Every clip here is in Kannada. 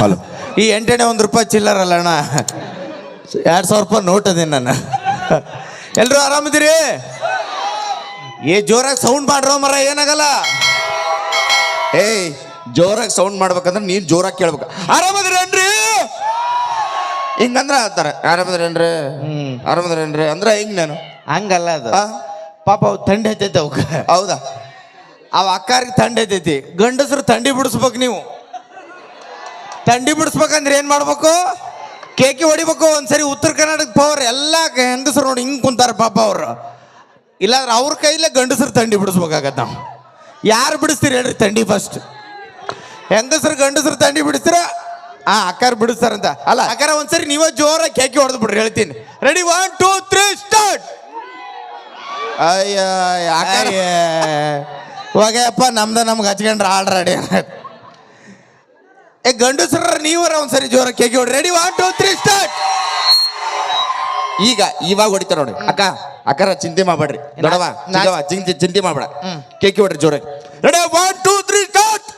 ಹಲೋ. ಈ ಎಂಟನೇ ಒಂದು ರೂಪಾಯಿ ಚಿಲ್ಲರಲ್ಲ ಅಣ್ಣ. ಎರಡು ಸಾವಿರ ರೂಪಾಯಿ ನೋಟ್ ಅದೇನು ನಾನು. ಎಲ್ಲರೂ ಆರಾಮಿದ್ದೀರಿ? ಏ ಜೋರಾಗಿ ಸೌಂಡ್ ಮಾಡ್ರೋ ಮರ ಏನಾಗಲ್ಲ? ಏಯ್ ಜೋರಾಗಿ ಸೌಂಡ್ ಮಾಡ್ಬೇಕಂದ್ರೆ ನೀನು ಜೋರಾಗಿ ಕೇಳ್ಬೇಕು. ಆರಾಮದ್ರೇನ್ರಿ ಹಿಂಗಂದ್ರೆ ಆತರ ಆರಾಮದ್ರೇನ್ರಿ ಆರಾಮದ್ರೇನ್ರಿ ಅಂದ್ರೆ ಹಿಂಗ್ ನಾನು. ಹಂಗಲ್ಲ ಅದು. ಪಾಪ ಅವು ಥಂಡಿ ಹತ್ತೈತೆ ಅವಕ್ಕೆ ಹೌದಾ? ಅವ ಅಕ್ಕಾರಿಗೆ ತಂಡ ಹತ್ತೈತಿ ಗಂಡಸರು ತಂಡಿ ಬಿಡಿಸ್ಬೇಕು ನೀವು. ಥಂಡಿ ಬಿಡಿಸ್ಬೇಕಂದ್ರೆ ಏನು ಮಾಡ್ಬೇಕು? ಕೇಕಿ ಹೊಡಿಬೇಕು. ಒಂದ್ಸರಿ ಉತ್ತರ ಕರ್ನಾಟಕ ಪವರ್ ಎಲ್ಲ ಹೆಂಗಸರು ನೋಡಿ ಹಿಂಗೆ ಕುಂತಾರ ಪಾಪ ಅವರು. ಇಲ್ಲಾಂದ್ರೆ ಅವ್ರ ಕೈಲೇ ಗಂಡಸರು ತಂಡಿ ಬಿಡಿಸ್ಬೇಕಾಗತ್ತೆ ನಾವು. ಯಾರು ಬಿಡಿಸ್ತೀರಿ ಹೇಳ್ರಿ ತಂಡಿ ಫಸ್ಟ್ ಹೆಂಗಸರು ಗಂಡಸರು ತಂಡಿ ಬಿಡಿಸ್ತೀರ? ಆ ಅಕ್ಕಾರ ಬಿಡಿಸ್ತಾರಂತ. ಅಲ್ಲ ಅಕ್ಕಾರ ಒಂದ್ಸರಿ ನೀವೇ ಜೋರಾಗಿ ಕೇಕಿ ಹೊಡೆದು ಬಿಡ್ರಿ ಹೇಳ್ತೀನಿ. Ready one two three start ಅಯ್ಯ ನಮ್ದು ನಮ್ದ ನಮ್ಗೆ ಹಚ್ಕೊಂಡ್ರೆ ಆಲ್ರೆಡಿ ಏ ಗಂಡಸರ ನೀವರ ಒಂದ್ಸರಿ ಜೋರ ಕೇಕಿ ಹೊಡ್ರಿ ready one two three start ಈಗ ಇವಾಗ ಹೊಡಿತಾರ ನೋಡಿ ಅಕ್ಕ ಅಕ್ಕರ ಚಿಂತೆ ಮಾಡ್ಬೇಡ್ರಿ. ನೋಡವಾ ಚಿಂತೆ ಚಿಂತೆ ಮಾಡ್ಬೇಡ. ಕೇಕಿ ಹೊಡ್ರಿ ಜೋರ ready one two three start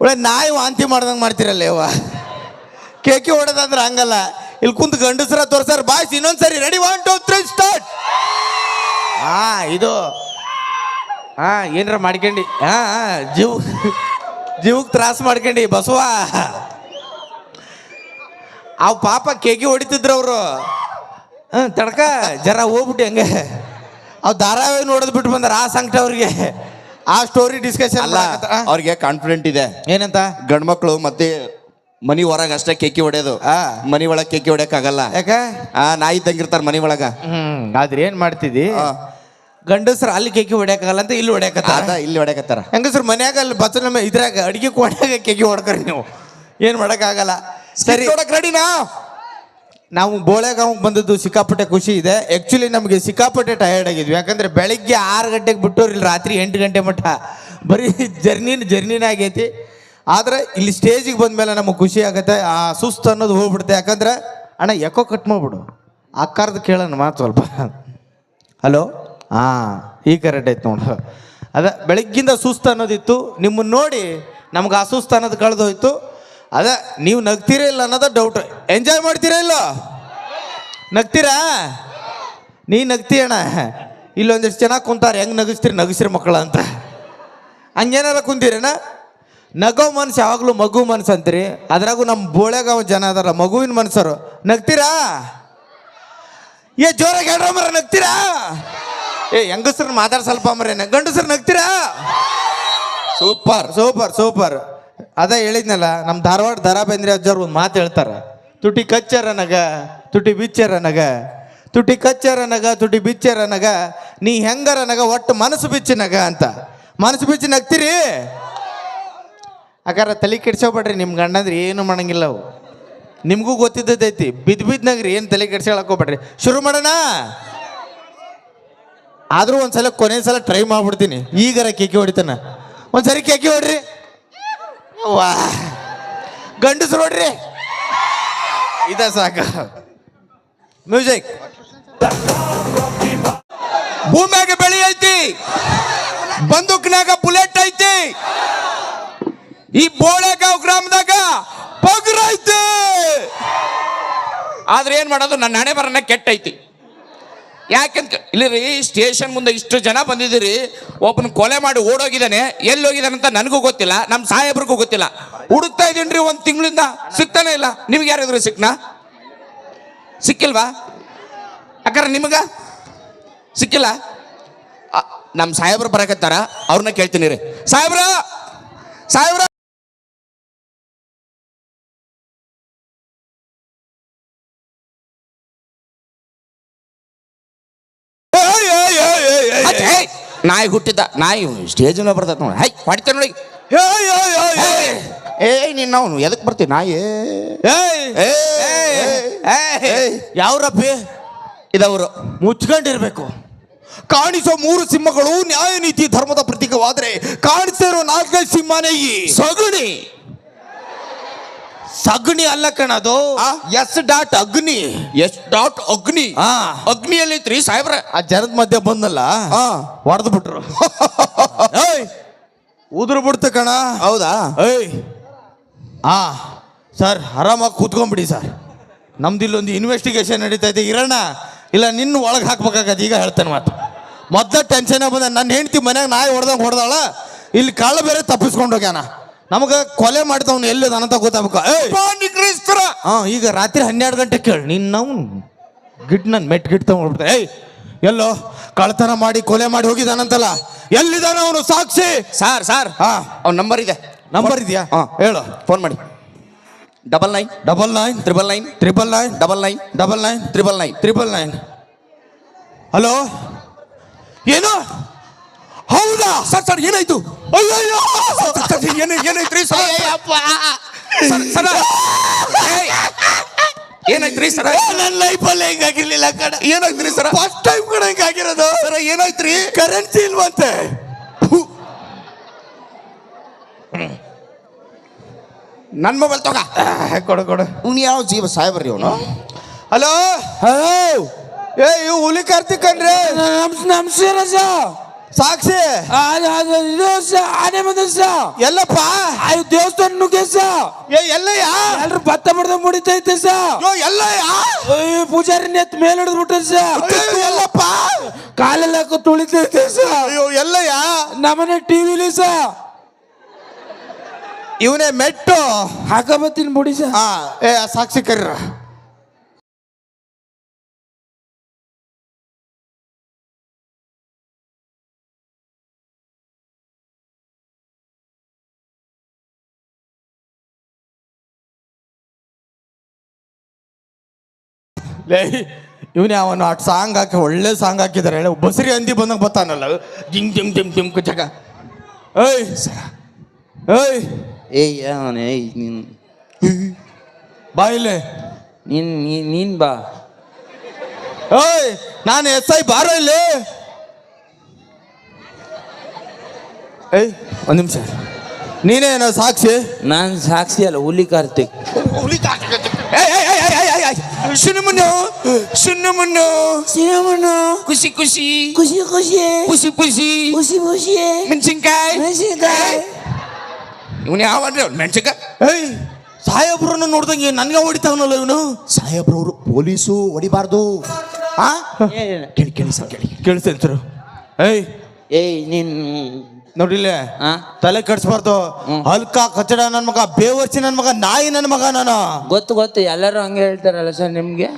ಒಳ್ಳೆ ನಾಯಿ ವಾಂತಿ ಮಾಡ್ದಂಗೆ ಮಾಡ್ತಿರಲ್ಲ ಯವ್ವ ಕೇಕಿ ಹೊಡೋದಂದ್ರೆ ಹಂಗಲ್ಲ. ಇಲ್ಲಿ ಕುಂತ ಗಂಡಸರ ತೋರ್ಸಾರ ಬಾಯ್ಸ್ ಇನ್ನೊಂದ್ಸರಿ ready one two three start ಹಾ ಇದು ಹಾ ಏನಾರ ಮಾಡ್ಕೊಂಡಿ. ಹಾ ಜೀವ ಜೀವಕ್ಕೆ ತ್ರಾಸ ಮಾಡ್ಕೊಂಡಿ ಬಸವ. ಅವ್ ಪಾಪ ಕೇಕಿ ಹೊಡಿತಿದ್ರು ಅವರು. ಹಾಂ ತಡಕ ಜರ ಹೋಗ್ಬಿಟ್ಟು ಹಂಗೆ. ಅವ್ ಧಾರಾವಾಹಿ ನೋಡೋದು ಬಿಟ್ಟು ಬಂದಾರ ಆ ಸಂಕಟ ಅವ್ರಿಗೆ. ಆ ಸ್ಟೋರಿ ಡಿಸ್ಕಷನ್ ಅಲ್ಲ ಅವ್ರಿಗೆ ಕಾನ್ಫಿಡೆಂಟ್ ಇದೆ. ಏನಂತ? ಗಂಡ್ ಮಕ್ಳು ಮತ್ತೆ ಮನಿ ಹೊರಗೆ ಅಷ್ಟೇ ಕೆಕ್ಕಿ ಹೊಡೆಯೋದು. ಆ. ಮನಿ ಒಳಗೆ ಕೇಕಿ ಹೊಡ್ಯಕ್ ಆಗಲ್ಲ. ಯಾಕೆ? ಆ ನಾಯಿ ತಂಗಿರ್ತಾರ ಮನಿ ಒಳಗ. ಹ್ಮ್ ಆದ್ರೆ ಏನ್ ಮಾಡ್ತಿದ್ದಿ. ಗಂಡಸ್ರು ಅಲ್ಲಿ ಕೇಕಿ ಹೊಡ್ಯಾಕಲ್ಲ ಅಂತ ಇಲ್ಲಿ ಹೊಡ್ಯಾಕತ್ತಾರ? ಅದ ಇಲ್ಲಿ ಹೊಡ್ಯಾಕತ್ತಾರ. ಹೆಂಗಸ್ರು ಮನ್ಯಾಗ ಅಲ್ಲಿ ಬಚ್ಚಲ ಮೇ ಇದ್ರಾಗ ಅಡಿಗೆ ಕೊಡ್ಯಾಗ ಕೇಕಿ ಹೊಡ್ಕರಿ ನೀವು. ಏನ್ ಮಾಡಕ್ಕಾಗಲ್ಲ? ಸರಿ. ರೆಡಿ ನಾ? ನಾವು ಬೋಳೆಗಾಂವ್ ಬಂದದ್ದು ಸಿಕ್ಕಾಪಟ್ಟೆ ಖುಷಿ ಇದೆ. ಆ್ಯಕ್ಚುಲಿ ನಮಗೆ ಸಿಕ್ಕಾಪಟ್ಟೆ ಟಯರ್ಡ್ ಆಗಿದ್ವಿ. ಯಾಕಂದ್ರೆ ಬೆಳಿಗ್ಗೆ ಆರು ಗಂಟೆಗೆ ಬಿಟ್ಟೋರ್ ಇಲ್ಲಿ ರಾತ್ರಿ ಎಂಟು ಗಂಟೆ ಮಟ್ಟ ಬರೀ ಜರ್ನಿನ ಜರ್ನಿನ ಆಗೈತಿ. ಆದ್ರೆ ಇಲ್ಲಿ ಸ್ಟೇಜಿಗೆ ಬಂದ್ಮೇಲೆ ನಮಗೆ ಖುಷಿ ಆಗುತ್ತೆ. ಆ ಸುಸ್ತು ಅನ್ನೋದು ಹೋಗ್ಬಿಡುತ್ತೆ. ಯಾಕಂದ್ರೆ ಅಣ್ಣ ಯಾಕೋ ಕಟ್ ಮಾಡ್ಬಿಡು. ಕರ್ದು ಕೇಳೋಣ ಮಾತು ಸ್ವಲ್ಪ. ಹಲೋ ಹಾಂ ಈ ಕರೆಕ್ಟ್ ಐತೆ ನೋಡು. ಅದ ಬೆಳಗ್ಗಿಂದ ಸುಸ್ತು ಅನ್ನೋದಿತ್ತು. ನಿಮ್ಮನ್ನು ನೋಡಿ ನಮ್ಗೆ ಆ ಸುಸ್ತು ಅನ್ನೋದು ಕಳೆದೋಯ್ತು ಅದ ನೀವು ನಗ್ತೀರಾ ಇಲ್ಲ ಅನ್ನೋದು ಡೌಟ್ ಎಂಜಾಯ್ ಮಾಡ್ತೀರಾ ಇಲ್ಲ? ನಗ್ತೀರಾ? ನೀ ನಗ್ತೀಯಣ್ಣ ಇಲ್ಲೊಂದಿಷ್ಟು ಜನ ಕುಂತಾರೆ, ಹೆಂಗೆ ನಗಿಸ್ತೀರಿ? ನಗಿಸ್ರಿ ಮಕ್ಕಳ ಅಂತ. ಹಂಗೇನಾರ ಕುಂತೀರೇನ? ನಗೋ ಮನ್ಸು ಯಾವಾಗಲೂ ಮಗು ಮನ್ಸು ಅಂತೀರಿ. ಅದ್ರಾಗೂ ನಮ್ಮ ಬೋಳೆಗಾವ್ ಜನ ಅದಾರ ಮಗುವಿನ ಮನ್ಸರು. ನಗ್ತೀರಾ? ಏ ಜೋರಾಗಿ ಹೇಳ್ರ ಮರ ನಗ್ತೀರಾ? ಏ ಹೆಂಗಸ್ರನ್ನ ಮಾತಾಡ ಸ್ವಲ್ಪ ಮರೇನ ಗಂಡಸ್ರು ನಗ್ತೀರಾ? ಸೂಪರ್. Super super. ಅದ ಹೇಳಿದ್ನಲ್ಲ ನಮ್ಮ ಧಾರವಾಡ ದರಾ ಬೇಂದ್ರೆ ಅಜ್ಜವ್ರು ಒಂದು ಮಾತು ಹೇಳ್ತಾರೆ. ತುಟಿ ಕಚ್ಚರ ನಗ ತುಟಿ ಬಿಚ್ಚರ ನಗ. ತುಟಿ ಕಚ್ಚರ ನಗ ತುಟಿ ಬಿಚ್ಚರ ನಗ. ನೀ ಹೆಂಗರ ನಗ ಒಟ್ಟು ಮನಸ್ಸು ಬಿಚ್ಚಿ ನಗ ಅಂತ. ಮನಸ್ಸು ಬಿಚ್ಚಿ ನಗ್ತೀರಿ? ಅಕಾರ ತಲೆ ಕೆಡ್ಸೋಬೇಡ್ರಿ ನಿಮ್ಮ ಗಂಡಂದ್ರೆ ಏನು ಮಾಡಂಗಿಲ್ಲ ಅವು. ನಿಮಗೂ ಗೊತ್ತಿದ್ದೈತಿ ಬಿದ್ದು ಬಿದ್ದು ನಗ್ರಿ ಏನು ತಲೆ ಕೆಡ್ಸ್ಕೊಳಕ್ ಹೋಗ್ಬೇಡ್ರಿ. ಶುರು ಮಾಡೋಣ. ಆದರೂ ಒಂದ್ಸಲ ಕೊನೆ ಸಲ ಟ್ರೈ ಮಾಡ್ಬಿಡ್ತೀನಿ. ಈಗಾರ ಕೇಕಿ ಹೊಡಿತಾನ. ಒಂದ್ಸರಿ ಕೇಕಿ ಹೊಡ್ರಿ. ವಾ ಗಂಡಸ್ರು ನೋಡ್ರಿ ಇದ ಸಾಕ. ಮ್ಯೂಸಿಕ್ ಭೂಮ್ಯಾಗ ಬೆಳಿ ಐತಿ. ಬಂದೂಕ್ನಾಗ ಬುಲೆಟ್ ಐತಿ. ಈ ಬೋಳೆಗಾಂವ್ ಗ್ರಾಮದಾಗ ಪಗ್ರ ಐತಿ. ಆದ್ರೆ ಏನ್ ಮಾಡೋದು? ನನ್ನ ಹಣೆ ಕೆಟ್ಟೈತಿ ಯಾಕೆಂತ ಇಲ್ಲಿ ರೀ ಸ್ಟೇಷನ್ ಮುಂದೆ ಇಷ್ಟು ಜನ ಬಂದಿದ್ದೀರಿ, ಒಬ್ಬನ ಕೊಲೆ ಮಾಡಿ ಓಡೋಗಿದ್ದಾನೆ ಎಲ್ಲಿ ಹೋಗಿದ್ದಾನೆ ಅಂತ ನನಗೂ ಗೊತ್ತಿಲ್ಲ ನಮ್ಮ ಸಾಹೇಬ್ರಿಗೂ ಗೊತ್ತಿಲ್ಲ. ಹುಡುಕ್ತಾ ಇದೀನಿ ಒಂದು ತಿಂಗಳಿಂದ, ಸಿಗ್ತಾನೆ ಇಲ್ಲ. ನಿಮ್ಗೆ ಯಾರಿದ್ರು ಸಿಕ್ನಾ? ಸಿಕ್ಕಿಲ್ವಾ? ಯಾಕಂದ್ರೆ ನಿಮಗ? ಸಿಕ್ಕಿಲ್ಲ? ನಮ್ಮ ಸಾಹೇಬ್ರು ಬರಕತ್ತಾರ ಅವ್ರನ್ನ ಕೇಳ್ತೀನಿ ರೀ. ಸಾಹೇಬ್ರ ಸಾಹೇಬ್ರ! ನಾಯಿ ಹುಟ್ಟಿದ್ದ. ನಾಯಿ ಸ್ಟೇಜಿನ ಬರ್ತೈತೆ ನೋಡಿ. ಹೈ ಹೊಡಿತೇನೆ ನೋಡಿ ಏ ನೀನು ನಾವು ಎದಕ್ಕೆ ಬರ್ತೀವಿ ನಾಯಿ. ಯಾವ್ರಪ್ಪಿ? ಇದವರು. ಮುಚ್ಕೊಂಡಿರ್ಬೇಕು. ಕಾಣಿಸೋ ಮೂರು ಸಿಂಹಗಳು ನ್ಯಾಯ ನೀತಿ ಧರ್ಮದ ಪ್ರತೀಕವಾದ್ರೆ ಕಾಣಿಸ್ತಾ ಇರೋ ನಾಲ್ಕೈದು ಸಿಂಹನೇ ಈ. ಸಗುಣಿ. ಸಗಣಿ ಅಲ್ಲ ಕಣದು? ಎಸ್ ಡಾಟ್ ಅಗ್ನಿ. ಎಸ್ ಡಾಟ್ ಅಗ್ನಿ. ಅಗ್ನಿ ಅಗ್ನಿಯಲ್ಲಿ ಐತ್ರಿ ಸಾಹೇಬ್ರ. ಆ ಜನದ ಮಧ್ಯೆ ಬಂದಲ್ಲ. ಹೊಡೆದು ಬಿಟ್ರು. ಉದುರು ಬಿಡ್ತು ಕಣ. ಹೌದಾ? ಏಯ್. ಆ ಸರ್ ಆರಾಮಾಗಿ ಕೂತ್ಕೊಂಡ್ಬಿಡಿ ಸರ್. ನಮ್ದು ಇಲ್ಲೊಂದು ಇನ್ವೆಸ್ಟಿಗೇಷನ್ ನಡೀತಾ ಇದೆ. ಇರೋಣ ಇಲ್ಲ ನಿನ್ನ ಒಳಗೆ ಹಾಕ್ಬೇಕಾಗತ್ತೆ. ಈಗ ಹೇಳ್ತೇನೆ ಮಾತು. ಮೊದಲ ಟೆನ್ಷನ್ ಬಂದ. ನನ್ನ ಹೆಂಡ್ತಿ ಮನ್ಯಾಗ ನಾಯಿ ಹೊಡೆದಂಗೆ ಹೊಡೆದಾಳ. ಇಲ್ಲಿ ಕಾಳು ಬೇರೆ ತಪ್ಪಿಸ್ಕೊಂಡು ಹೋಗ್ಯಾನ. ನಮಗೆ ಕೊಲೆ ಮಾಡಿದವನು ಎಲ್ಲಿದ ಅಂತ ಗೊತ್ತಾಗ್ಬೇಕು. ಏಯ್! ಕ್ರೈಸ್ತರ! ಹಾಂ ಈಗ ರಾತ್ರಿ ಹನ್ನೆರಡು ಗಂಟೆ ಕೇಳಿ. ನೀನ್ ನಾವು ಗಿಟ್ ನನ್ ಮೆಟ್ ಗಿಟ್ ತಗೊಂಡ್ಬಿಡ್ತ ಏಯ್ ಎಲ್ಲೋ ಕಳ್ತನ ಮಾಡಿ ಕೊಲೆ ಮಾಡಿ ಹೋಗಿದಾನಂತಲ್ಲ ಎಲ್ಲಿದಾನ ಅವನು ಸಾಕ್ಷಿ? Sir sir. ಹಾ. ಅವ್ನ ನಂಬರ್ ಇದೆ. ನಂಬರ್ ಇದೆಯಾ? ಹಾ. ಹೇಳು. ಫೋನ್ ಮಾಡಿ. Double nine double nine triple nine triple nine double nine double nine triple nine triple nine hello ಏನು? ಹೌದಾ? ಸರ್ ಸರ್ ಏನಾಯ್ತು? ಅಯ್ಯೋ ಏನು ಏನೈತ್ರಿ ಸರ್? ಸರ್, ಸರ! ಏನಾಯ್ತ್ರಿ ಸರ? ನನ್ನ ಲೈಫಲ್ಲಿ ಹಿಂಗಾಗಿರ್ಲಿಲ್ಲ ಕಣ. ಏನಾಯ್ತ್ರಿ ಸರ? ಫಸ್ಟ್ ಟೈಮ್ ಕಣ ಹೆಂಗಾಗಿರೋದು ಸರ ಏನಾಯ್ತ್ರಿ ಕರೆನ್ಸಿ ಇಲ್ವಂತೆ. ನನ್ ಮೊಬೈಲ್ ತಗ. ಕೊಡು ಕೊಡು. ಇವ್ನು ಯಾವ ಜೀವ ಸಾಯ್ಬರ್ರಿ ಅವನು ಹಲೋ ಹಲೋ ಏ ಇವು ಹುಲಿ ಕಾರ್ತಿಕ್ ಕಣ್ರಿ. ನಮಸ್ಕಾರ ಸರ್ ಸಾಕ್ಷಿ. ಇದು ಆನೆ ಸರ್ ಎಲ್ಲಪ್ಪ. ಅದು ದೇವಸ್ಥಾನ ನುಗ್ಗೆ ಸರ್ ಏ ಎಲ್ಲಯ್ಯ. ಎಲ್ರು ಭತ್ತ ಮಡ್ದ ಮುಡಿತೈತೆ ಸ. ಯೋ ಎಲ್ಲಯ್ಯ. ಪೂಜಾರಿ ನೆತ್ ಮೇಲೆ ಹಿಡಿದು ಬಿಟ್ಟ ಅಯ್ಯೋ, ಎಲ್ಲಪ್ಪ. ಕಾಲೆಲ್ಲ ತುಳಿತೈತೆ ಅಯ್ಯೋ ಎಲ್ಲಯ್ಯ. ನಮ್ಮನೆ ಟಿವಿಲಿ ಸ. ಇವನೇ ಮೆಟ್ಟು. ಹಾಕಬತ್ತಿನ ಏ ಆ ಸಾಕ್ಷಿ ಕರೀರ. ಲೇ ಇವನೇ ಅವನು ಆ ಸಾಂಗ್ ಹಾಕಿ ಒಳ್ಳೆ ಸಾಂಗ್ ಹಾಕಿದ್ದಾರೆ ಹೇಳಿ ಬಸರಿ ಅಂದಿ ಬಂದಂಗೆ ಬರ್ತಾನಲ್ಲ ಜಿಮ್ ಜಿಮ್ ಜಿಮ್ ಜಿಮ್ ಜಗ. ಏಯ್ ಏಯ್. ಏಯ್ ಅವನ್ ಏಯ್ ನೀನ್. ಬಾಯಿಲೆ ನೀನ್ ನೀನ್ ನೀನ್ ಬಾ. ಏಯ್ ನಾನು ಎಸ್ ಐ ಬಾರೋ ಇಲ್ಲಿ. ಏಯ್ ಒಂದು ನಿಮಿಷ. ನೀನೇನೋ ಸಾಕ್ಷಿ? ನಾನು ಸಾಕ್ಷಿ ಅಲ್ಲ ಹುಲಿ ಕಾರ್ತಿಕ್. ಸುಮ್ಮನು ಸುಮ್ಮನು ಖುಷಿ ಖುಷಿ ಖುಷಿ ಖುಷಿ ಖುಷಿ ಖುಷಿ ಖುಷಿ ಖುಷಿ ಮೆಣಸಿನ್ಕಾಯಿ. ಮೆಣಸಿನ್ಕಾಯಿ. ಇವನು ಅವ್ನು ಮೆಣಸಿನ್ಕಾಯಿ? ಏಯ್ ಸಾಹೇಬ್ರನ್ನ ನೋಡ್ದಂಗೆ ನನ್ಗೆ ಹೊಡಿತಾವನಲ್ಲ ಇವನು? ಸಾಹೇಬ್ರವರು ಪೊಲೀಸು ಹೊಡಿಬಾರ್ದು. ಆ? ಕೇಳಿ ಕೇಳಿ ಸರ್ ಕೇಳಿ. ಕೇಳಿಸ್ತೇನೆ ಸರ್. ಏಯ್. ಏಯ್ ನೀನ್ ನೋಡಿಲ್ಲ? ತಲೆ ಕಟ್ಸ್ಬಾರ್ದು ಹಲ್ಕ ಕಚಡ ನನ್ನ ಮಗ ಬೇವರ್ಸಿ ನನ್ನ ಮಗ ನಾಯಿ ನನ್ನ ಮಗ ನಾನು. ಗೊತ್ತು ಗೊತ್ತು. ಎಲ್ಲರೂ ಹಂಗೆ ಹೇಳ್ತಾರಲ್ಲ ಸರ್ ನಿಮ್ಗೆ?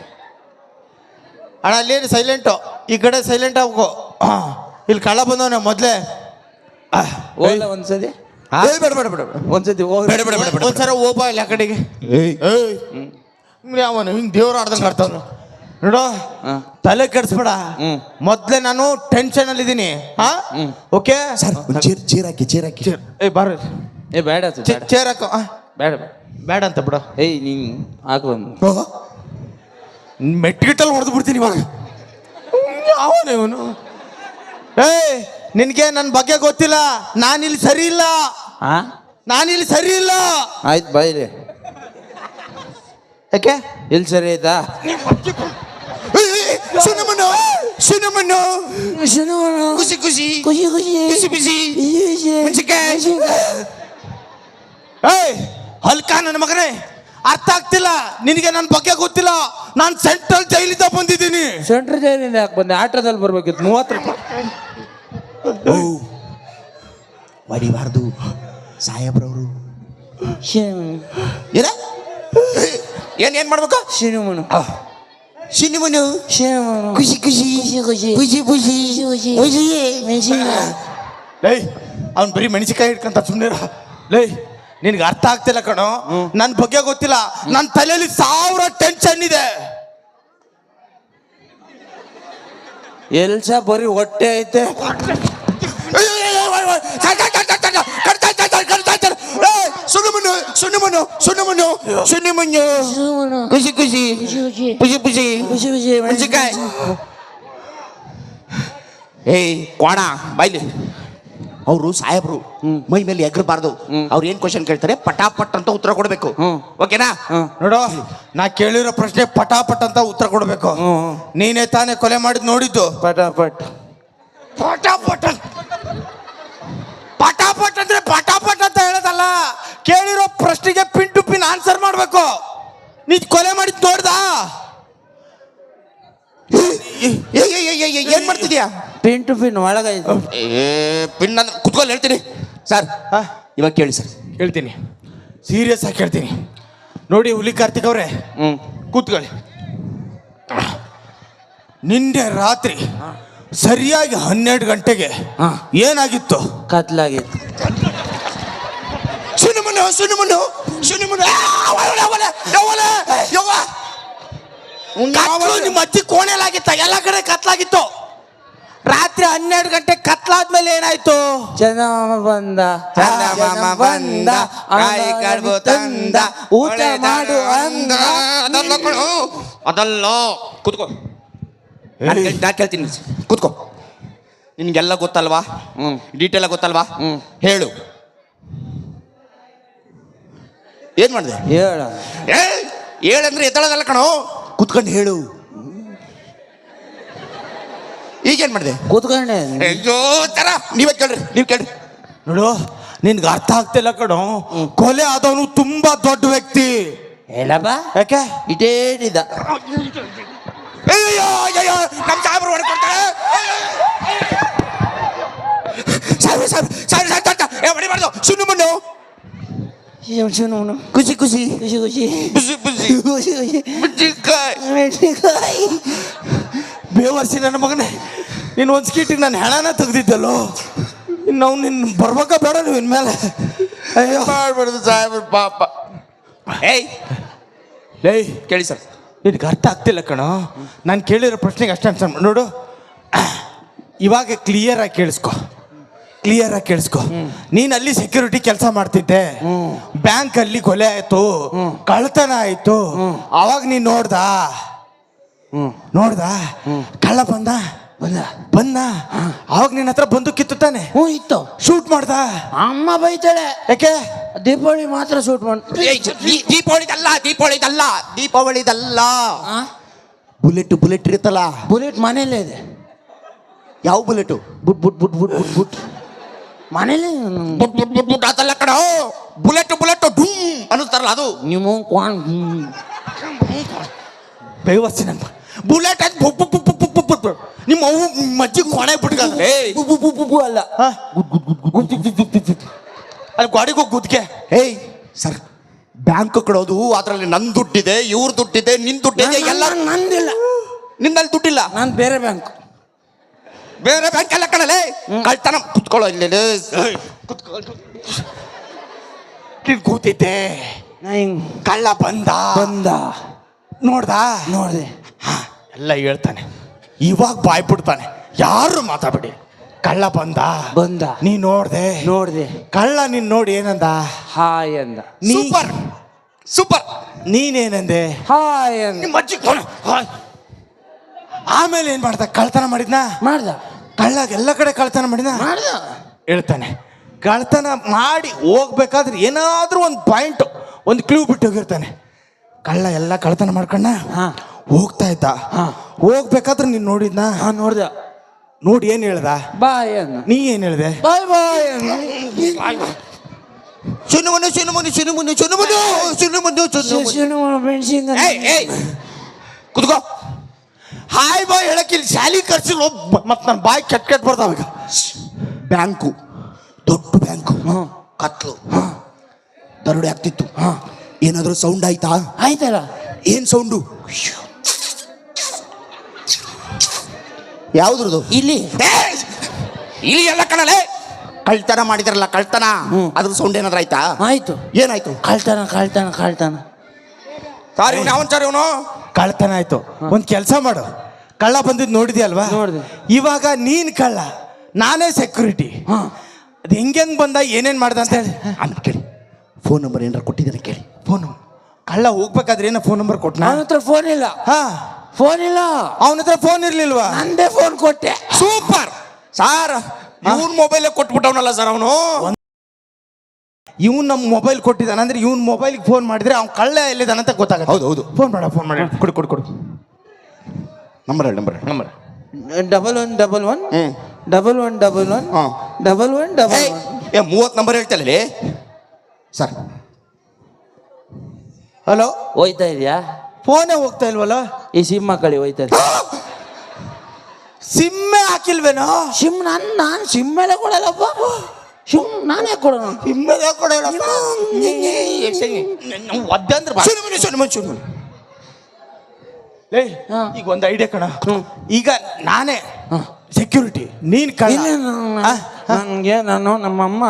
ಅಣ್ಣ ಅಲ್ಲೇನು ಸೈಲೆಂಟು ಈ ಕಡೆ ಸೈಲೆಂಟ್ ಆಗ್ಬೇಕು. ಇಲ್ಲಿ ಕಳ್ಳ ಬಂದವನೆ ಮೊದಲೇ. ಹೋಗಲ್ಲ ಒಂದ್ಸತಿ? ಬೇಡ ಬೇಡ ಬೇಡ ಒಂದ್ಸತಿ ಹೋಗ ಬೇಡ ಬೇಡ ಬೇಡ ಒಂದ್ಸರ ಓಪ ಇಲ್ಲ ಆ ಕಡೆಗೆ. ಏಯ್. ಅವನು ಹಿಂಗೆ ದೇವ್ರ ಆಡ್ದಂಗೆ ಆಡ್ತಾವನು ನೋಡು ಹಾ. ತಲೆ ಕೆಡಿಸ್ಬೇಡ. ಮೊದ್ಲೇ ನಾನು ಟೆನ್ಷನ್ ಅಲ್ಲಿ ಇದೀನಿ. ಹಾ? ಓಕೆ ಸರ್ ಚೇರ್ ಚೇರ್ ಹಾಕಿ ಚೇರ್ ಹಾಕಿ. ಏ ಬಾರ ಏ ಬೇಡ ಸರ್, ಬೇಡ. ಚೇರ್ ಹಾಕೋ. ಆ, ಬೇಡ ಬೇಡ. ಬೇಡ ಅಂತ ಬಿಡು. ಏಯ್ ನೀನ್ ಹಾಕು ಬಂದು. ಮೆಟ್ಗಿಟ್ಟಲ್ಲಿ ಹೊಡೆದು ಬಿಡ್ತೀನಿ ಇವಾಗ. ಅವನು ಇವನು? ಏಯ್ ನಿನಗೆ ನನ್ನ ಬಗ್ಗೆ ಗೊತ್ತಿಲ್ಲ. ನಾನಿಲ್ಲಿ ಸರಿ ಇಲ್ಲ. ಹಾ ನಾನಿಲ್ಲಿ ಸರಿ ಇಲ್ಲ. ಆಯ್ತು ಬಾಯ್ರಿ ಯಾಕೆ? ಇಲ್ಲಿ ಸರಿ ಆಯ್ತಾ? ಸುಮ್ಮನು ಸುಮ್ಮನು ಖುಷಿ ಖುಷಿ ಖುಷಿ ಖುಷಿ ಬಿಸಿ ಬಿಸಿ ಮೆಣಸಿನ್ಕಾಯಿ ಏಯ್ ಹಲ್ಕ ನನ್ನ ಮಗನೇ. ಅರ್ಥ ಆಗ್ತಿಲ್ಲ. ನಿನಗೆ ನನ್ನ ಬಗ್ಗೆ ಗೊತ್ತಿಲ್ಲ. ನಾನು ಸೆಂಟ್ರಲ್ ಜೈಲಿಂದ ಬಂದಿದ್ದೀನಿ. ಸೆಂಟ್ರಲ್ ಜೈಲಿಂದ ಯಾಕೆ ಬಂದೆ? ಆಟೋದಲ್ಲಿ ಬರ್ಬೇಕಿತ್ತು. ಮೂವತ್ತು ರೂಪಾಯಿ. ಹೊಡಿಬಾರ್ದು. ಸಾಹೇಬ್ರವರು. ಏನ? ಏನ್ ಏನ್ ಮಾಡ್ಬೇಕು? Sino mo no? Sino mo no? Kusi ಬುಜಿ Kusi kusi. Pusi pusi. Kusi kuಸಿ ಮೆಣಸಿ ಲೈ ಅವ್ನು ಬರೀ ಮೆಣಸಿಕಾಯಿ ಹಿಡ್ಕೊಂತ ಸುಮ್ಮನಿರ ಲೈ ನಿನ್ಗೆ ಅರ್ಥ ಆಗ್ತಿಲ್ಲ ಕಣೋ. ನನ್ನ ಬಗ್ಗೆ ಗೊತ್ತಿಲ್ಲ. ನನ್ನ ತಲೆಯಲ್ಲಿ ಸಾವಿರ ಟೆನ್ಷನ್ ಇದೆ. ಎಲ್ಸ ಬರೀ ಹೊಟ್ಟೆ ಐತೆ. muna, sunu muna, sunu muna, sunu muna. Kusi kusi. Pusi pusi. Pusi pusi. Munchikai. ಏಯ್ ಕೋಣ ಬಾಯ್ಲಿ ಅವರು ಸಾಹೇಬ್ರು ಮೈ ಮೇಲೆ ಎಗರಬಾರ್ದು. ಅವ್ರು ಏನ್ ಕ್ವಶನ್ ಕೇಳ್ತಾರೆ? ಪಟಾಪಟ್ ಅಂತ ಉತ್ತರ ಕೊಡ್ಬೇಕು. ಓಕೆನಾ? ನೋಡು ನಾ ಕೇಳಿರೋ ಪ್ರಶ್ನೆ ಪಟಾಪಟ್ ಅಂತ ಉತ್ತರ ಕೊಡ್ಬೇಕು. ನೀನೇ ತಾನೇ ಕೊಲೆ ಮಾಡಿದ್ ನೋಡಿದ್ದು? ಪಟಾಪಟ್. ಪಟಾಪಟ್. ಪಟಾಪಟ್ ಕೇಳಿರೋ ಪ್ರಶ್ನೆಗೆ ಪಿನ್ ಟು ಪಿನ್ ಆನ್ಸರ್ ಮಾಡಬೇಕು. ನೀ ಕೊಲೆ ಮಾಡಿದ್ ನೋಡ್ದಾ ಏ, ಏ, ಏ, ಏ, ಏ, ಏನ್ ಮಾಡ್ತಿದ್ಯಾ? ಪಿನ್ ಟು ಪಿನ್ ಒಳಗ ಏ ಪಿನ್ ಅಂದ್ರೆ ಕುತ್ಕೊಂಡು ಹೇಳ್ತೀನಿ. ಸರ್ ಹಾ? ಇವಾಗ ಕೇಳಿ ಸರ್. ಹೇಳ್ತೀನಿ ಸೀರಿಯಸ್ ಆಗಿ ಹೇಳ್ತೀನಿ ನೋಡಿ ಹುಲಿ ಕಾರ್ತಿಕ್ ಅವ್ರೆ ಹ್ಮ್. ಕೂತ್ಕೊಳ್ಳಿ. ನಿನ್ನೆ ರಾತ್ರಿ ಸರಿಯಾಗಿ ಹನ್ನೆರಡು ಗಂಟೆಗೆ ಹಾ. ಏನಾಗಿತ್ತು? ಕತ್ಲಾಗೈತೆ ಸುನಿಮನು ಸುನಿಮನು ಕತ್ಲು ನಿಮ್ಮ ಅಜ್ಜಿ ಕೋಣೆಲಾಗಿತ್ತ ಎಲ್ಲ ಕಡೆ ಕತ್ಲಾಗಿತ್ತು. ರಾತ್ರಿ ಹನ್ನೆರಡು ಗಂಟೆ ಕತ್ಲಾದ್ಮೇಲೆ ಏನಾಯ್ತು? ಚಂದಮಾಮ ಬಂದ ಬಂದ, ಕಾಯಿ ಕಡುಬು ತಂದ, ಊಟ ಮಾಡು ಅಂದ. ಅದಲ್ಲ ಕಣೋ, ಅದಲ್ಲ. ಕೂತ್ಕೋ. ನಾನು ಕೇಳ್- ನಾನ್ ಕೇಳ್ತೀನಿ. ಕೂತ್ಕೋ. ನಿನ್ಗೆಲ್ಲ ಗೊತ್ತಲ್ವಾ? ಹ್ಮ್. ಡೀಟೇಲ್ ಗೊತ್ತಲ್ವಾ? ಹ್ಮ್. ಹೇಳು. ಏನ್ ಮಾಡಿದೆ? ಹೇಳ. ಏ ಹೇಳಂದ್ರೆ ಎದ್ದಳದಲ್ಲ ಕಣೋ. ಕುತ್ಕೊಂಡು ಹೇಳು. ಈಗೇನ್ ಮಾಡಿದೆ? ಕೂತ್ಕೊಂಡೆ. ಅಯ್ಯೋ ತರ. ನೀವೇ ಕೇಳ್ರಿ ನೀವ್ ಕೇಳ್ರಿ. ನೋಡು ನಿನ್ಗೆ ಅರ್ಥ ಆಗ್ತಿಲ್ಲ ಕಣೋ. ಕೊಲೆ ಆದವನು ತುಂಬಾ ದೊಡ್ಡ ವ್ಯಕ್ತಿ. ಹೇಳಪ್ಪ. ಯಾಕೆ? ಇದೇನಿದ ಅಯ್ಯೋ ಅಯ್ಯೋ ನಮ್ಮ ಸಾಹೇಬ್ರು ಹೊಡ್ಕೊಳ್ತಾರೆ ಸಾಹೇಬ್ರು ಸಾಹೇಬ್ರು ಸಾಹೇಬ್ರು ಸಾಹೇಬ್ರು ಏ ಹೊಡಿಬಾರ್ದು ಸುನ್ನು Junun. Kusi kusi. Kusi kusi. Busi busi. Kusi kusi. ಮೆಣಸಿನ್ಕಾಯಿ ಮೆಣಸಿನ್ಕಾಯಿ ಬೇವರ್ಸಿ ನನ್ನ ಮಗನೇ ನೀನು ಒಂದು ಸ್ಕೀಟಿಗೆ ನಾನು ಹೆಣನ ತೆಗ್ದಿದ್ದಲ್ಲೋ? ಇನ್ನು ಅವ್ನು ನಿನ್ನ ಬರ್ಬೇಕ ಬೇಡ ನೀವು ಇನ್ಮೇಲೆ. ಅಯ್ಯೋ. ಮಾಡ್ಬಿಡ್ದು ಸಾಹೇಬ್ರ ಪಾಪ. ಏಯ್. ಹೇ ಕೇಳಿ ಸರ್. ನಿನಗೆ ಅರ್ಥ ಆಗ್ತಿಲ್ಲ ಕಣೋ. ನಾನು ಕೇಳಿರೋ ಪ್ರಶ್ನೆಗೆ ಅಷ್ಟೇ ಅನ್ಸ ನೋಡು. ಇವಾಗ ಕ್ಲಿಯರಾಗಿ ಕೇಳಿಸ್ಕೊ. ಕ್ಲಿಯರ್ ಆಗಿ ಕೇಳಿಸ್ಕೊ. ನೀನು ಅಲ್ಲಿ ಸೆಕ್ಯೂರಿಟಿ ಕೆಲಸ ಮಾಡ್ತಿದ್ದೆ. ಬ್ಯಾಂಕ್ ಅಲ್ಲಿ ಕೊಲೆ ಆಯ್ತು. ಕಳ್ತನ ಆಯ್ತು. ಅವಾಗ ನೀನ್ ನೋಡ್ದ? ನೋಡ್ದ? ಕಳ್ಳ ಬಂದ? ಬಂದ. ಬಂದ? ಅವಾಗ ನಿನ್ನ ಹತ್ರ ಬಂದು ಕಿತ್ತು ತಾನೆ? ಹ್ಞೂ ಇತ್ತು. ಶೂಟ್ ಮಾಡ್ದ? ಅಮ್ಮ ಬೈತಾಳೆ. ಯಾಕೆ? ದೀಪಾವಳಿ ಮಾತ್ರ ಶೂಟ್ ಮಾಡಿ ದೀಪಾವಳಿದಲ್ಲ ದೀಪಾವಳಿದಲ್ಲ ದೀಪಾವಳಿದಲ್ಲ. ಬುಲೆಟ್ ಬುಲೆಟ್ ಇರುತ್ತಲ್ಲ? ಬುಲೆಟ್ ಮನೇಲೇ ಇದೆ. ಯಾವ ಬುಲೆಟು ಬುಟ್ ಬುಟ್ ಬುಟ್ ಬುಟ್ ಬುಟ್ ಬುಟ್. ಮನೇಲಿ ಬುಡ್ ಬುಡ್ ಬುಟ್ ಅದಲ್ಲ ಕಣ. ಬುಲೆಟ್ ಬುಲೆಟ್ ಢೂಮ್ ಅನ್ನಿಸ್ತಾರಲ್ಲ ಅದು. ನೀವು ಕ್ವಾನ್ ನನ್ನ ಬುಲೆಟ್ ಬುಕ್. ನಿಮ್ಮ ಅವು ಮಜ್ಜಿ ಕೊಣೆ ಏಯ್. ಬು ಬು ಬು ಬು ಬು ಅಲ್ಲ. ಅಲ್ಲಿ ಗಾಡಿಗೆ ಗುದ್ಕೆ. ಏಯ್ ಸರ್ ಬ್ಯಾಂಕ್ ಕೊಡೋದು ಅದರಲ್ಲಿ ನನ್ ದುಡ್ಡಿದೆ ಇವ್ರ ದುಡ್ಡಿದೆ ನಿನ್ ದುಡ್ಡಿದೆ ಎಲ್ಲ ನಂದಿಲ್ಲ. ನಿನ್ನಲ್ಲಿ ದುಡ್ಡಿಲ್ಲ. ನಾನು ಬೇರೆ ಬ್ಯಾಂಕ್. ಬೇರೆ ಬ್ಯಾಂಕ್ ಎಲ್ಲ ಕಣಲೆ ಕಳ್ತನ. ಕುತ್ಕೊಳ್ಳೋ ಇಲ್ಲಿ ನೀನ್ ಕೂತಿದ್ದೆ. ಕಳ್ಳ ಬಂದ. ಬಂದ. ನೋಡ್ದ? ನೋಡ್ದೆ. ಎಲ್ಲ ಹೇಳ್ತಾನೆ. ಇವಾಗ ಬಾಯ್ ಬಿಡ್ತಾನೆ. ಯಾರು ಮಾತಾಡ್ಬಿಡಿ. ಕಳ್ಳ ಬಂದ. ಬಂದ. ನೀ ನೋಡ್ದೆ. ನೋಡ್ದೆ. ಕಳ್ಳ ನೀನ್ ನೋಡಿ ಏನಂದ? ಹಾಯ್ ಅಂದ. ಸೂಪರ್. ಸೂಪರ್. ನೀನೇನಂದೆ? ಹಾಯ್ ಅಂದ. ನಿಮ್ಮ ಅಜ್ಜಿ. ಆಮೇಲೆ ಏನ್ ಮಾಡ್ದ? ಕಳ್ತನ ಮಾಡಿದ್ನಾ? ಮಾಡ್ದ. ಕಳ್ಳ ಎಲ್ಲ ಕಡೆ ಕಳ್ತನ ಮಾಡಿದ? ಮಾಡ್ದ. ಹೇಳ್ತಾನೆ. ಕಳ್ತನ ಮಾಡಿ ಹೋಗ್ಬೇಕಾದ್ರೆ ಏನಾದ್ರೂ ಒಂದು ಪಾಯಿಂಟ್ ಒಂದು ಕ್ಲೂ ಬಿಟ್ಟು ಹೋಗಿರ್ತಾನೆ. ಕಳ್ಳ ಎಲ್ಲ ಕಳ್ತನ ಮಾಡ್ಕೊಂಡ ಹಾ. ಹೋಗ್ತಾ ಇದ್ದ. ಹಾ. ಹೋಗ್ಬೇಕಾದ್ರೆ ನೀನು ನೋಡಿದ್ನ? ಹಾ ನೋಡ್ದ. ನೋಡಿ ಏನ್ ಹೇಳ್ದ? ಬಾಯ್ ನೀ ಏನ್ ಹೇಳ್ದೆ? ಬಾಯ್ ಬಾಯ್ ಅಂದ ಸುನುಮನು ಸುನುಮನು ಸುನುಮನು ಸುನುಮನು ಸುನುಮನು ಸುನುಮನು ಶಿವನು ಮೆಣಸಿಂಗ ಏಯ್ ಏಯ್. ಕುತ್ಕೋ. ಹಾಯ್ ಬಾಯ್ ಹೇಳಕ್ ಇಲ್ಲಿ ಶಾಲಿ ಕರ್ಸಿಲ್ಲ ಮತ್ ನನ್ನ ಬಾಯ್ ಕೆಟ್ಟ ಕೆಟ್ಟ ಬರ್ತಾವ ಈಗ. ಬ್ಯಾಂಕು. ದೊಡ್ಡ ಬ್ಯಾಂಕು. ಕತ್ಲು. ದರೋಡೆ ಆಗ್ತಿತ್ತು. ಏನಾದ್ರೂ ಸೌಂಡ್ ಆಯ್ತಾ? ಆಯ್ತಲ್ಲ. ಏನ್ ಸೌಂಡು ಯಾವ್ದ್ರದು? ಇಲ್ಲಿ! ಇಲ್ಲಿ ಎಲ್ಲ ಕಣಲೆ ಕಳ್ತನ ಮಾಡಿದ್ರಲ್ಲ ಕಳ್ತನ. ಅದ್ರ ಸೌಂಡ್ ಏನಾದ್ರು ಆಯ್ತಾ? ಆಯ್ತು. ಏನಾಯ್ತು? ಕಳ್ತನ ಕಳ್ತನ ಕಳ್ತನ. ಸಾರಿ ಅವನ್. ಸರ್ ಇವನು ಕಳ್ತನ ಆಯ್ತು. ಒಂದ್ ಕೆಲಸ ಮಾಡು. ಕಳ್ಳ ಬಂದಿದ್ ನೋಡಿದ್ಯಲ್ವಾ ನೋಡ್ದೆ. ಇವಾಗ ನೀನ್ ಕಳ್ಳ ನಾನೇ ಸೆಕ್ಯೂರಿಟಿ ಅದು ಹೆಂಗೆಂಗ್ ಬಂದ ಏನೇನ್ ಮಾಡ್ದ ಅಂತ ಹೇಳಿ. ಅಂತ ಕೇಳಿ. ಫೋನ್ ನಂಬರ್ ಏನಾರ ಕೊಟ್ಟಿದ್ದಾನೆ ಕೇಳಿ. ಫೋನ್ ಕಳ್ಳ ಹೋಗ್ಬೇಕಾದ್ರೆ ಏನೋ ಫೋನ್ ನಂಬರ್ ಕೊಟ್ನಾ? ನನ್ನ ಹತ್ರ ಫೋನ್ ಇಲ್ಲ. ಹಾ. ಫೋನ್ ಇಲ್ಲ. ಅವನ ಹತ್ರ ಫೋನ್ ಇರ್ಲಿಲ್ವಾ? ನಂದೇ ಫೋನ್ ಕೊಟ್ಟೆ. Super sir. ಇವನ್ ಮೊಬೈಲ್ ಕೊಟ್ಬಿಟ್ಟವನಲ್ಲ ಸರ್ ಅವನು. ಇವ್ನು ನಮ್ಮ ಮೊಬೈಲ್ ಕೊಟ್ಟಿದ್ದಾನೆ. ಅಂದ್ರೆ ಇವ್ನ ಮೊಬೈಲ್ಗೆ ಫೋನ್ ಮಾಡಿದ್ರೆ ಅವ್ನು ಕಳ್ಳ ಎಲ್ಲಿದ್ದಾನೆ ಅಂತ ಗೊತ್ತಾಗುತ್ತೆ. ಹೌದು ಹೌದು. ಫೋನ್ ಮಾಡ ಫೋನ್ ಮಾಡಿ ಕೊಡು ಕೊಡು ಕೊಡು. ನಂಬರ್ ಹೇಳಿ ನಂಬರ್ ಹೇಳಿ. Number double one double one. Double one double one ಹಾ. ಡಬಲ್ ಒನ್ ಡಬಲ್ ಒನ್ ಏ ಮೂವತ್ತು ನಂಬರ್ ಹೇಳ್ತಲ್ಲ ಸರ್ ಹಲೋ ಹೋಯ್ತಾ ಇದೆಯಾ? ಫೋನೇ ಹೋಗ್ತಾ ಇಲ್ವಲ್ಲ? ಈ ಸಿಮ್ ಮಕ್ಕಳಿ ಹೋಯ್ತಾ ಇದೆ ಸಿಮ್ಮೆ ಹಾಕಿಲ್ವೇನೋ? ಸಿಮ್ ನಾನು ನಾನು ಸಿಮ್ ಮೇಲೆ ಕೊಡಲ್ಲಪ್ಪ. ಸಿಮ್ ನಾನೇ ಕೊಡೋಣ. ನಿಮ್ಮದೇ ಕೊಡೋಣ ಒದ್ದಂದ್ರೆ ಬಾ. ಸುಮ್ಮನೆ ಸುಮ್ಮನೆ ಸುಮ್ಮನೆ ಏಯ್, ಈಗ ಒಂದು ಐಡಿಯಾ ಕಣ. ಈಗ ನಾನೇ ಸೆಕ್ಯೂರಿಟಿ ನೀನ್ ಆ? ನನಗೆ ನಾನು ನಮ್ಮಮ್ಮ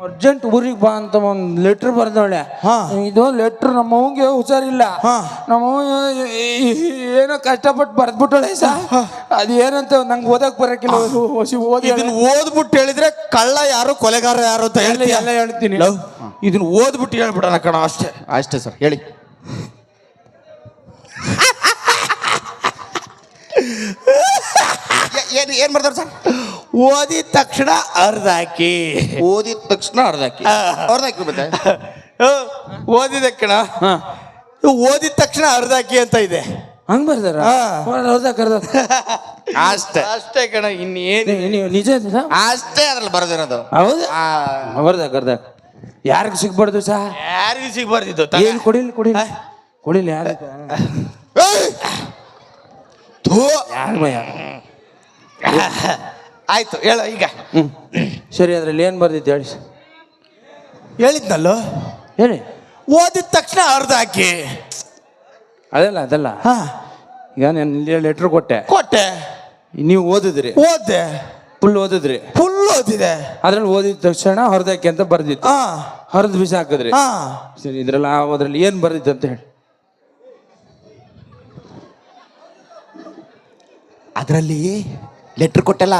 ಅರ್ಜೆಂಟ್ ಊರಿಗೆ ಬಾ ಅಂತ ಒಂದು ಲೆಟ್ರ್ ಬರ್ದವಳೆ. ಹಾ. ಇದು ಲೆಟ್ರ್ ನಮ್ಮ ಅವಂಗೆ ಹುಷಾರಿಲ್ಲ. ಹಾ. ನಮ್ಮ ಏನೋ ಕಷ್ಟಪಟ್ಟು ಬರ್ದ್ಬಿಟ್ಟಳೆ ಸಾ. ಅದು ಏನಂತ ನಂಗೆ ಓದಕ್ ಬರಕಿಲ್ಲ. ಓದಿ ಇದನ್ನ ಓದ್ಬಿಟ್ಟು ಹೇಳಿದ್ರೆ ಕಳ್ಳ ಯಾರು ಕೊಲೆಗಾರ ಯಾರು ಅಂತ ಹೇಳಿ ಎಲ್ಲ ಹೇಳ್ತೀನಿ. ಇದನ್ನ ಓದ್ಬಿಟ್ಟು ಹೇಳ್ಬಿಡೋಣ ಕಣ ಅಷ್ಟೇ. ಅಷ್ಟೇ ಸರ್ ಹೇಳಿ. ಏನು ಏನ್ ಏನ್ ಬರ್ದಾರ ಸರ್? ಓದಿದ ತಕ್ಷಣ ಅರ್ಧ ಹಾಕಿ. ಓದಿದ ತಕ್ಷಣ ಅರ್ಧ ಹಾಕಿ. ಅರ್ಧ ಹಾಕಿ ಮತ್ತೆ? ಓದಿದ ಕಣ. ಹಾ. ಓದಿದ ತಕ್ಷಣ ಅರ್ಧ ಹಾಕಿ ಅಂತ ಇದೆ. ಹಂಗ್ ಬರ್ದಾರ. ಹೌದಾ ಕರ್ದ ಅಷ್ಟೇ. ಅಷ್ಟೇ ಕಣ ಇನ್ನೇನು ನಿಜ ಅಷ್ಟೇ ಅದ್ರಲ್ಲಿ ಬರ್ದಿರೋದು. ಹೌದು? ಬರ್ದ ಕರ್ದ ಯಾರಿಗೂ ಸಿಗ್ಬಾರ್ದು ಸಹ ಯಾರಿಗೂ ಸಿಗ್ಬಾರ್ದಿತ್ತು ಏನು ಕೊಡಿಲ್ ಕೊಡಿಲ್ ಕೊಡಿಲ್ ಯಾರು ಯಾರ ಮಯ ಆಯ್ತು ಹೇಳ ಈಗ. ಹ್ಮ್. ಸರಿ ಅದರಲ್ಲಿ ಏನು ಬರ್ದಿತ್ತು ಹೇಳಿ? ಹೇಳಿದ್ನಲ್ಲೋ? ಹೇಳಿ. ಓದಿದ ತಕ್ಷಣ ಅರ್ಧ ಹಾಕಿ. ಅದಲ್ಲ ಅದಲ್ಲ. ಹಾ. ಈಗ ನಾನು ಲೆಟ್ರ್ ಕೊಟ್ಟೆ. ಕೊಟ್ಟೆ. ನೀವು ಓದಿದ್ರಿ. ಓದ್ದೆ. ಫುಲ್ ಓದಿದ್ರಿ. ಫುಲ್ ಓದಿದೆ. ಅದ್ರಲ್ಲಿ ಓದಿದ ತಕ್ಷಣ ಹೊರದಕ್ಕೆ ಅಂತ ಬರ್ದಿತ್ತು. ಹಾ. ಹೊರದ್ ಬಿಸಿ ಹಾಕಿದ್ರಿ. ಹಾ. ಸರಿ ಇದ್ರಲ್ಲಿ ಅದ್ರಲ್ಲಿ ಏನ್ ಬರ್ದಿತ್ತು ಅಂತ ಹೇಳಿ. ಅದರಲ್ಲಿ ಲೆಟ್ರ್ ಕೊಟ್ಟಲ್ಲ?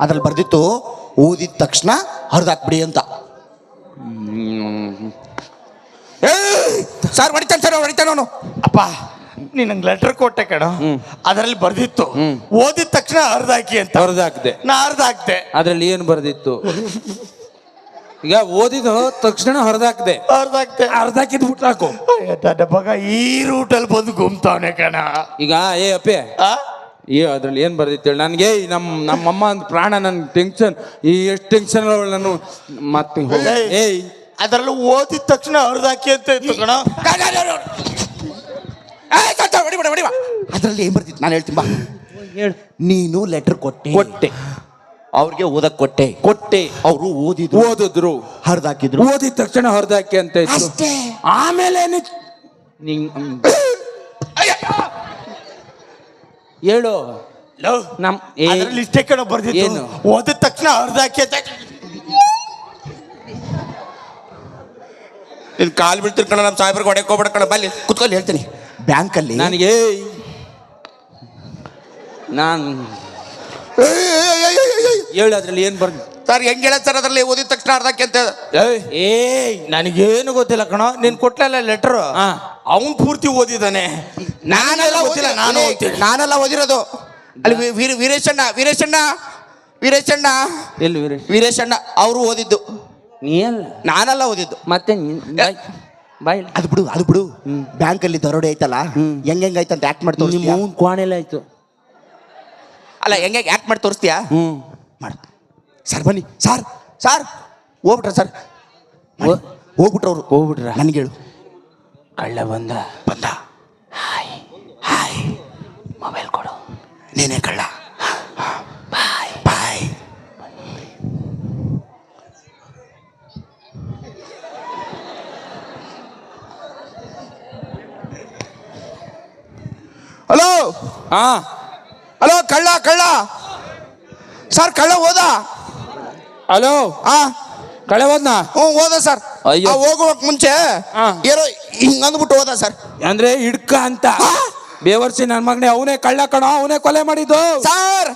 ಅದ್ರಲ್ಲಿ ಬರ್ದಿತ್ತು ಓದಿದ ತಕ್ಷಣ ಹರಿದಾಕ್ಬಿಡಿ ಅಂತ. ಸರ್ ಹೊಡಿತಾನೆ ಸರ್ ಹೊಡಿತಾನ ಅವನು. ಅಪ್ಪ ನಿನಗೆ ಲೆಟರ್ ಕೊಟ್ಟೆ ಕಣ. ಅದರಲ್ಲಿ ಬರ್ದಿತ್ತು. ಓದಿದ ತಕ್ಷಣ ಅರ್ಧಾಕಿ ಅಂತ. ಹರಿದಾಕ್ದೆ. ನಾ ಅರ್ಧಾಕ್ದೆ ಅದ್ರಲ್ಲಿ ಏನು ಬರ್ದಿತ್ತು? ಈಗ ಓದಿದ ತಕ್ಷಣ ಹರಿದಾಕ್ದೆ. ಅರ್ಧಾಕ್ದೆ ಹರಿದಾಕಿದ್ ಬಿಟ್ಟು ಹಾಕು. ಅಯ್ಯೋ, ನನ್ನ ಮಗ ಈ ರೂಟಲ್ಲಿ ಬಂದು ಗುಮ್ತಾವನೆ ಕಣ. ಈಗ ಏ ಅಪ್ಪೆ. ಆ? ಏ ಅದ್ರಲ್ಲಿ ಏನು ಬರ್ದಿತ್ತು ಹೇಳಿ ನನಗೆ ನಮ್ಮ ನಮ್ಮಮ್ಮ ಅಂತ ಪ್ರಾಣ ನನ್ ಟೆನ್ಷನ್ ಈ ಎಷ್ಟು ಟೆನ್ಷನ್ ನಾನು ಮತ್ತೆ ಏಯ್. ಅದರಲ್ಲಿ ಓದಿದ ತಕ್ಷಣ ಅರ್ಧ ಹಾಕಿ ಅಂತ ಇತ್ತು ಕಣ. ಅದರಲ್ಲಿ ಏನ್ ಬರ್ತಿತ್ತು ನಾನು ಹೇಳ್ತೀನಿ ಬಾ. ಹೇಳ. ನೀನು ಲೆಟರ್ ಕೊಟ್ಟೆ. ಕೊಟ್ಟೆ. ಅವ್ರಿಗೆ ಓದಕ್ ಕೊಟ್ಟೆ. ಕೊಟ್ಟೆ. ಅವರು ಓದಿದ್ರು. ಓದಿದ್ರು. ಹರಿದಾಕಿದ್ರು ಓದಿದ ತಕ್ಷಣ ಹರಿದಾಕಿ ಅಂತ ಇತ್ತು. ಆಮೇಲೆ ನಿಂಗೆ. ಹೇಳು ಲವ್, ನಮ್ ಏ ಅದ್ರಲ್ಲಿ ಇಷ್ಟೇ ಕಣ ಬರ್ದಿತ್ತು ಏನು? ಓದಿದ ತಕ್ಷಣ ಅರ್ಧ ಹಾಕಿ ಅಂತ ಇದು ಕಾಲ್ ಬೀಳ್ತಿರ್ ಕಣ ನಮ್ಮ ಸಾಹೇಬ್ರಿಗೆ ಹೊಡೆಕ್ ಹೋಗ್ಬೇಡ ಕಣ ಬಲ್ಲಿ ಕುತ್ಕೊಂಡು ಹೇಳ್ತೀನಿ ಬ್ಯಾಂಕಲ್ಲಿ ನನಗೆ ನಾನು ಹೇಳು ಅದ್ರಲ್ಲಿ ಏನು ಬರ್ದು ಸರ್ ಹೆಂಗ್ ಹೇಳ ಸರ್ ಅದರಲ್ಲಿ? ಓದಿದ ತಕ್ಷಣ ಅರ್ಧ ಕೆಂತ ಅಂತ ಏಯ್. ನನಗೇನು ಗೊತ್ತಿಲ್ಲ ಕಣ ನೀನ್ ಕೊಟ್ಲಲ್ಲ ಲೆಟರ್ ಹಾ. ಅವನ್ ಪೂರ್ತಿ ಓದಿದಾನೆ. ನಾನೆಲ್ಲ ಗೊತ್ತಿಲ್ಲ, ಓದಿಲ್ಲ ನಾನು ಓದ್ತೀನಿ. ನಾನೆಲ್ಲ ಓದಿರೋದು. ಅಲ್ಲಿ ವೀರ ವೀರೇಶಣ್ಣ ವೀರೇಶಣ್ಣ ವೀರೇಶಣ್ಣ. ಎಲ್ಲಿ ವೀರೇಶ್? ವೀರೇಶಣ್ಣ ಅವರು ಓದಿದ್ದು. ನೀ ಅಲ್ಲ? ನಾನೆಲ್ಲ ಓದಿದ್ದು. ಮತ್ತೆ ನೀನ್- ಬಾಯ್ ಅದು ಬಿಡು ಅದು ಬಿಡು. ಬ್ಯಾಂಕಲ್ಲಿ ದರೋಡೆ ಐತಲ್ಲ? ಹೆಂಗ್ ಹೆಂಗ್ ಐತಂತ ಆಕ್ಟ್ ಮಾಡಿ ನಿಮ್ಮ ತೋರಿಸ್ತೀಯಾ ಮೂನ್ ಕ್ವಾಣೆಲ್ಲ ಆಯ್ತು. ಅಲ್ಲ ಹೆಂಗ್ ಆಕ್ಟ್ ಮಾಡಿ ತೋರಿಸ್ತೀಯಾ? ಹ್ಮ್. ಮಾಡು ಸರ್ ಬನ್ನಿ ಸರ್ ಸರ್ ಹೋಗ್ಬಿಟ್ರ ಸರ್. ಹೋ- ಹೋಗ್ಬಿಟ್ರು ಅವರು. ಹೋಗ್ಬಿಟ್ರ. ನನಗೆ ಹೇಳು. ಕಳ್ಳ ಬಂದ. ಬಂದ. ಹಾಯ್ ಹಾಯ್ ಮೊಬೈಲ್ ಕೊಡು. ನೀನೇ ಕಳ್ಳ. ಬಾಯ್. ಬಾಯ್. ಹಲೋ? ಹಾ. ಹಲೋ ಕಳ್ಳ ಕಳ್ಳ. ಸರ್ ಕಳ್ಳ ಹೋದ. ಹಲೋ ಆ. ಕಳೆ ಹೋದ್ನಾ? ಹ್ಞೂ ಹೋದ ಸರ್. ಅಯ್ಯೋ. ಹೋಗುವಕ್ ಮುಂಚೆ ಆ. ಏನೋ ಹಿಂಗ್ ಅಂದ್ಬಿಟ್ಟು ಹೋದ ಸರ್. ಅಂದ್ರೆ ಹಿಡ್ಕ ಅಂತ. ಬೇವರ್ಸಿ ನನ್ ಮಗನೇ ಅವನೇ ಕಳ್ಳ ಕಣ ಅವನೇ ಕೊಲೆ ಮಾಡಿದ್ದು. ಸರ್